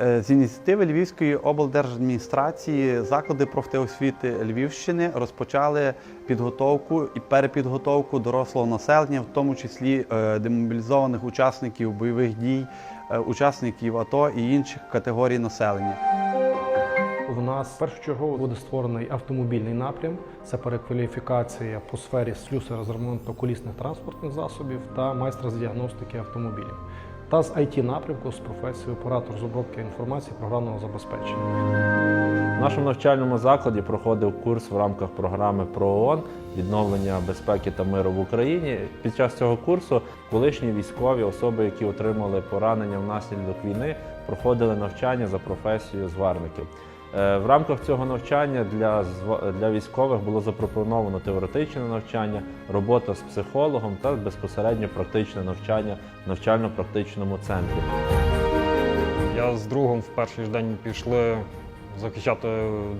Е, З ініціативи Львівської облдержадміністрації заклади профтеосвіти Львівщини розпочали підготовку і перепідготовку дорослого населення, в тому числі е, демобілізованих учасників бойових дій, е, учасників АТО і інших категорій населення. У нас першочергово буде створений автомобільний напрям. Це перекваліфікація по сфері слюсара з ремонту колісних транспортних засобів та майстра з діагностики автомобілів. Та з it напрямку з професією оператор з обробки інформації програмного забезпечення. В нашому навчальному закладі проходив курс в рамках програми ПРООН відновлення безпеки та миру в Україні. Під час цього курсу колишні військові особи, які отримали поранення внаслідок війни, проходили навчання за професією зварників. Е, В рамках цього навчання для, для військових було запропоновано теоретичне навчання, робота з психологом та безпосередньо практичне навчання в навчально-практичному центрі. Я з другом в перший день пішли захищати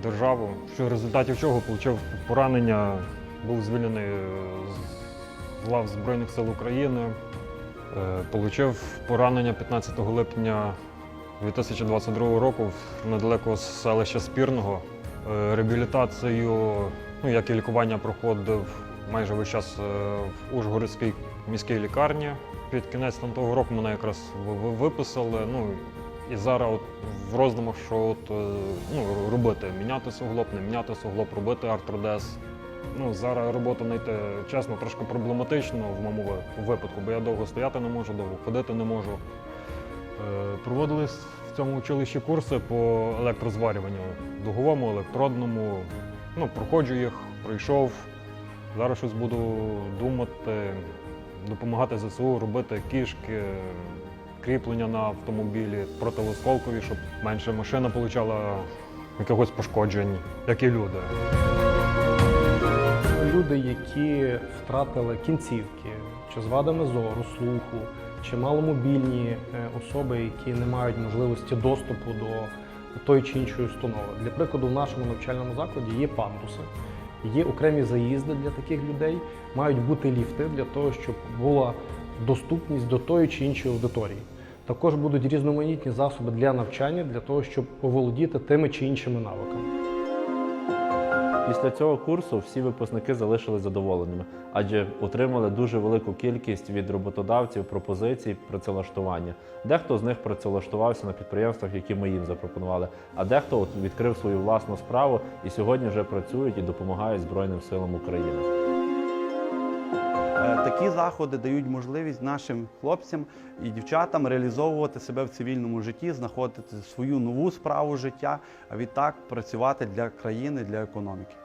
державу. В результаті чого отримав поранення, був звільнений з лав Збройних сил України. Отримав поранення 15 липня 2022 року недалеко з селища Спірного. Е, Реабілітацію, ну як і лікування проходив майже весь час е, в Ужгородській міській лікарні. Під кінець там того року мене якраз ви- ви- виписали. Ну і зараз от в роздумах, що от, е, ну, робити, міняти суглоб, не міняти суглоб, робити артродез. Ну, зараз роботу знайти, чесно, трошки проблематично в моєму випадку, бо я довго стояти не можу, довго ходити не можу. Е, Проводились в цьому училищі курси по електрозварюванню дуговому, електродному. Ну, проходжу їх, пройшов. Зараз щось буду думати, допомагати ЗСУ, робити кішки, кріплення на автомобілі, противосколкові, щоб менше машина отримала якихось пошкоджень, як і люди. Люди, які втратили кінцівки, чи з вадами зору, слуху, чи маломобільні е, особи, які не мають можливості доступу до тої чи іншої установи. Для прикладу, в нашому навчальному закладі є пандуси, є окремі заїзди для таких людей, мають бути ліфти для того, щоб була доступність до тої чи іншої аудиторії. Також будуть різноманітні засоби для навчання, для того, щоб оволодіти тими чи іншими навиками. Після цього курсу всі випускники залишились задоволеними, адже отримали дуже велику кількість від роботодавців пропозицій працевлаштування. Дехто з них працевлаштувався на підприємствах, які ми їм запропонували, а дехто відкрив свою власну справу і сьогодні вже працюють і допомагають Збройним силам України. Такі заходи дають можливість нашим хлопцям і дівчатам реалізовувати себе в цивільному житті, знаходити свою нову справу життя, а відтак працювати для країни, для економіки.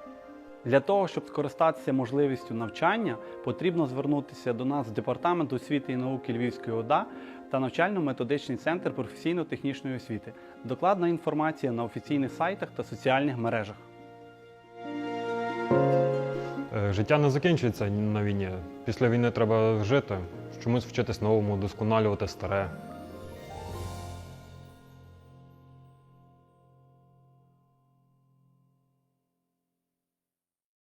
Для того, щоб скористатися можливістю навчання, потрібно звернутися до нас в Департамент освіти і науки Львівської ОДА та навчально-методичний центр професійно-технічної освіти. Докладна інформація на офіційних сайтах та соціальних мережах. Життя не закінчується на війні. Після війни треба жити, чомусь вчитись новому, досконалювати старе.